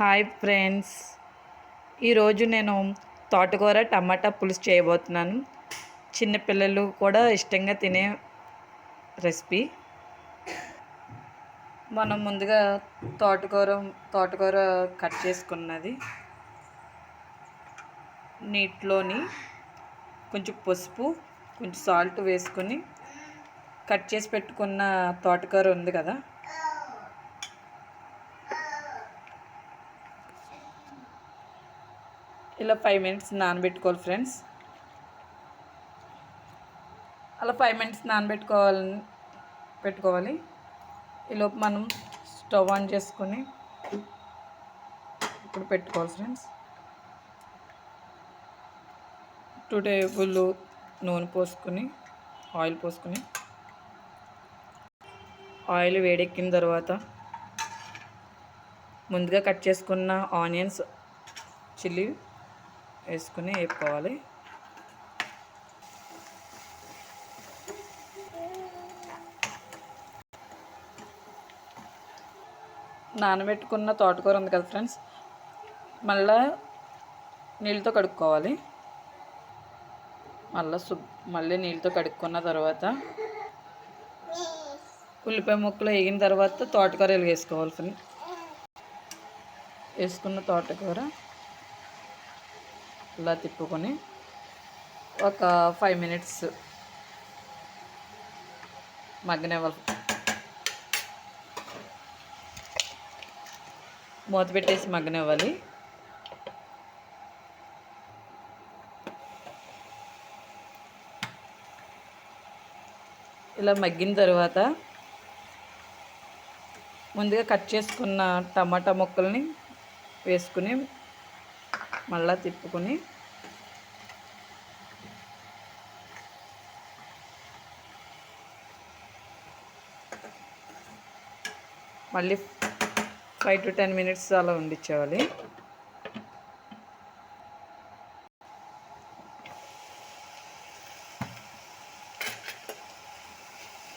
Hi friends. ఈరోజు నేను తోటకూర టమాటా పులుసు చేయబోతున్నాను. చిన్నపిల్లలు కూడా ఇష్టంగా తినే రెసిపీ. మనం ముందుగా తోటకూర తోటకూర కట్ చేసుకున్నది. నీటిలోని కొంచెం పసుపు కొంచెం సాల్ట్ వేసుకొని కట్ చేసి పెట్టుకున్న తోటకూర ఉంది కదా. ఇలా ఫైవ్ మినిట్స్ నానబెట్టుకోవాలి ఫ్రెండ్స్ అలా ఫైవ్ మినిట్స్ నానబెట్టుకోవాలి పెట్టుకోవాలి. ఈలోపు మనం స్టవ్ ఆన్ చేసుకొని ఇప్పుడు పెట్టుకోవాలి ఫ్రెండ్స్ టూ టేబుల్ నూనె పోసుకొని ఆయిల్ పోసుకొని ఆయిల్ వేడెక్కిన తర్వాత ముందుగా కట్ చేసుకున్న ఆనియన్స్ చిల్లీ వేసుకుని వేపుకోవాలి. నానబెట్టుకున్న తోటకూర ఉంది కదా ఫ్రెండ్స్ మళ్ళా నీళ్ళతో కడుక్కోవాలి. మళ్ళీ శుభ్ మళ్ళీ నీళ్ళతో కడుక్కున్న తర్వాత ఉల్లిపాయ ముక్కలు వేగిన తర్వాత తోటకూర వేసుకోవాలి ఫ్రెండ్స్ వేసుకున్న తోటకూర ఇలా తిప్పుకొని ఒక ఫైవ్ మినిట్స్ మగ్గనివ్వాలి. మూత పెట్టేసి మగ్గనివ్వాలి. ఇలా మగ్గిన తర్వాత ముందుగా కట్ చేసుకున్న టమాటా ముక్కల్ని వేసుకుని మళ్ళా తిప్పుకొని మళ్ళీ ఫైవ్ టు టెన్ మినిట్స్ అలా ఉండిచ్చేవాలి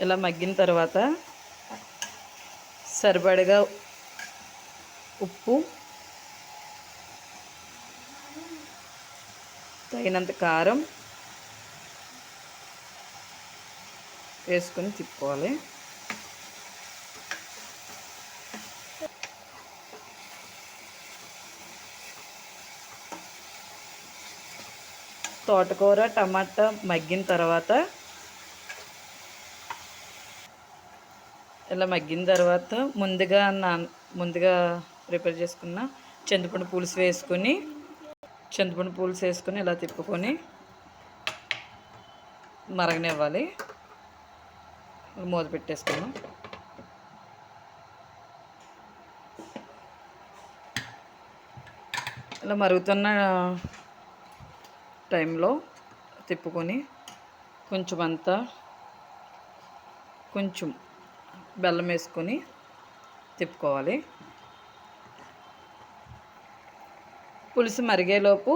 ఇలా మగ్గిన తర్వాత సరిపడగా ఉప్పు తగినంత కారం వేసుకొని తిప్పుకోవాలి. తోటకూర టమాటా మగ్గిన తర్వాత ఇలా మగ్గిన తర్వాత ముందుగా నా ముందుగా ప్రిపేర్ చేసుకున్న చింతపండు పులుసు వేసుకొని చింతపండు పులుసు వేసుకొని ఇలా తిప్పుకొని మరగనివ్వాలి. మూత పెట్టేసుకున్నాం ఇలా మరుగుతున్న టైంలో తిప్పుకొని కొంచెం అంతా కొంచెం బెల్లం వేసుకొని తిప్పుకోవాలి. పులుసు మరిగేలోపు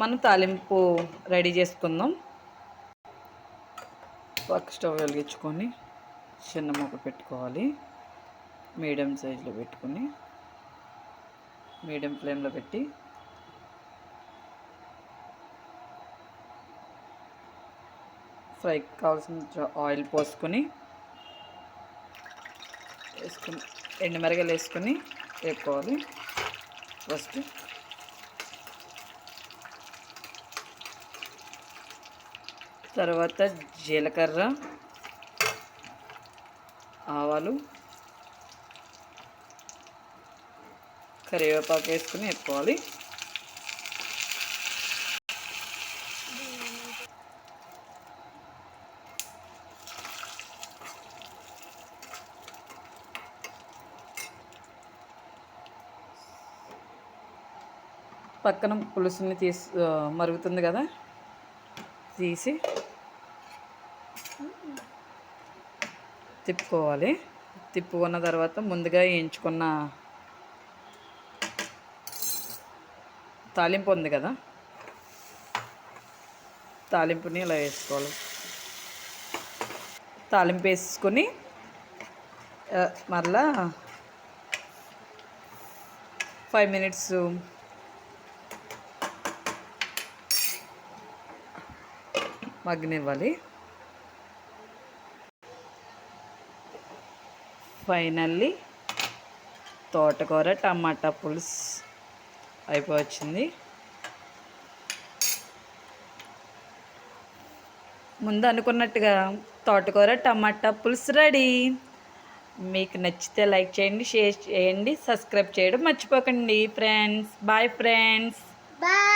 మనం తాలింపు రెడీ చేసుకుందాం. పక్క స్టవ్ వెలిగించుకొని చిన్న మొక్క పెట్టుకోవాలి. మీడియం సైజులో పెట్టుకొని మీడియం ఫ్లేమ్లో పెట్టి ఫ్రైకి కావాల్సిన ఆయిల్ పోసుకొని వేసుకుని ఎండుమిరగలు వేసుకొని వేపుకోవాలి. ఫస్ట్ తర్వాత జీలకర్ర ఆవాలు కరివేపాకు వేసుకుని ఎత్తుకోవాలి పక్కన పులుసుని తీసి మరుగుతుంది కదా? తీసి తిప్పుకోవాలి. తిప్పుకున్న తర్వాత ముందుగా వేయించుకున్న తాలింపు ఉంది కదా. తాలింపుని ఇలా వేసుకోవాలి. తాలింపు వేసుకొని మరలా ఫైవ్ మినిట్స్ మగ్గనివ్వాలి. ఫైనల్లీ తోటకూర టమాటా పులుసు అయిపోవచ్చింది. ముందు అనుకున్నట్టుగా తోటకూర టమాటా పులుసు రెడీ. మీకు నచ్చితే లైక్ చేయండి షేర్ చేయండి సబ్స్క్రైబ్ చేయడం మర్చిపోకండి. Friends bye friends. బాయ్.